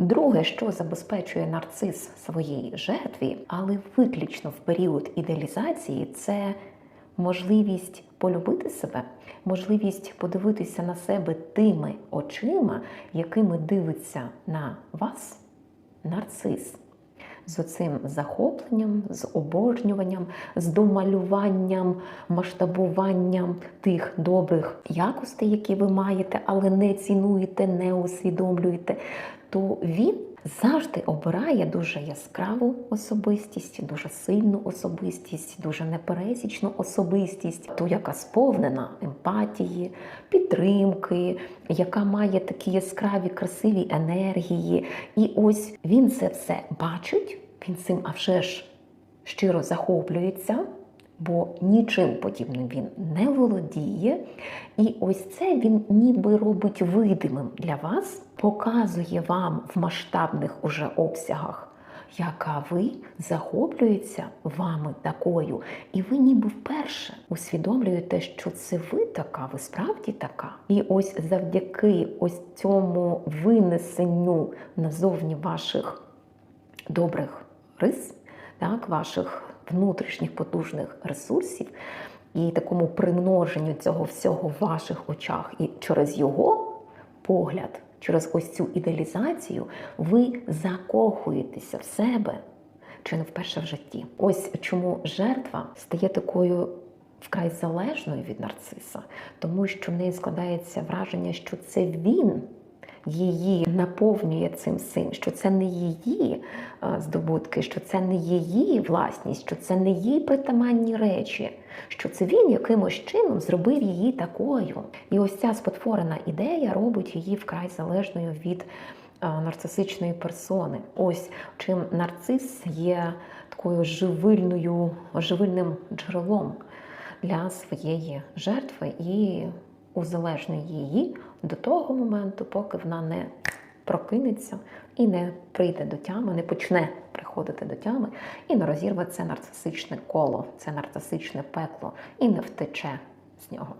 Друге, що забезпечує нарцис своїй жертві, але виключно в період ідеалізації, це можливість полюбити себе, можливість подивитися на себе тими очима, якими дивиться на вас нарцис. З оцим захопленням, з обожнюванням, з домалюванням, масштабуванням тих добрих якостей, які ви маєте, але не цінуєте, не усвідомлюєте, то він завжди обирає дуже яскраву особистість, дуже сильну особистість, дуже непересічну особистість, ту, яка сповнена емпатії, підтримки, яка має такі яскраві, красиві енергії. І ось він це все бачить, він цим а вже ж щиро захоплюється. Бо нічим подібним він не володіє. І ось це він ніби робить видимим для вас, показує вам в масштабних уже обсягах, яка ви захоплюється вами такою. І ви ніби вперше усвідомлюєте, що це ви така, ви справді така. І ось завдяки ось цьому винесенню назовні ваших добрих рис, так, ваших внутрішніх потужних ресурсів і такому примноженню цього всього в ваших очах, і через його погляд, через ось цю ідеалізацію, ви закохуєтеся в себе чи не вперше в житті. Ось чому жертва стає такою. Вкрай залежною від нарциса, тому що в неї складається враження, що це він її наповнює цим всім, що це не її е, здобутки, що це не її власність, що це не її притаманні речі, що це він якимось чином зробив її такою. І ось ця спотворена ідея робить її вкрай залежною від е, нарцисичної персони. Ось чим нарцис є такою живильною, живильним джерелом для своєї жертви і узалежнює її до того моменту, поки вона не прокинеться і не прийде до тями, не почне приходити до тями і не розірве це нарцисичне коло, це нарцисичне пекло і не втече з нього.